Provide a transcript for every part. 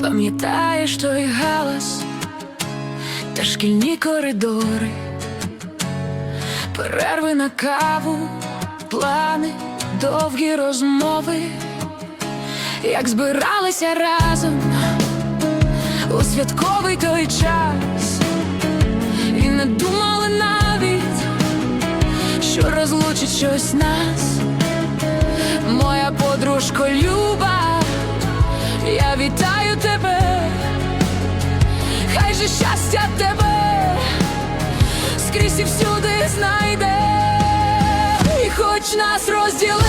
Пам'ятаєш той галас та шкільні коридори, перерви на каву, плани, довгі розмови, як збиралися разом у святковий той час, не думали навіть, що розлучить щось нас, моя подружко Люба. Я вітаю тебе, хай же щастя тебе скрізь і всюди знайде, і хоч нас розділили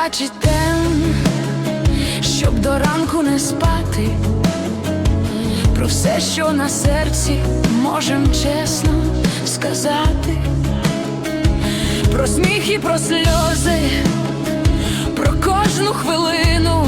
вистачить тем, щоб до ранку не спати. Про все, що на серці можем чесно сказати, про сміх і про сльози, про кожну хвилину,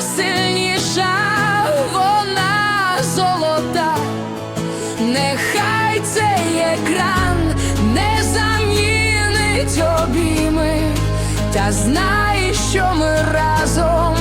сильніша, вона золота, нехай цей екран не замінить обійми, та знай, що ми разом,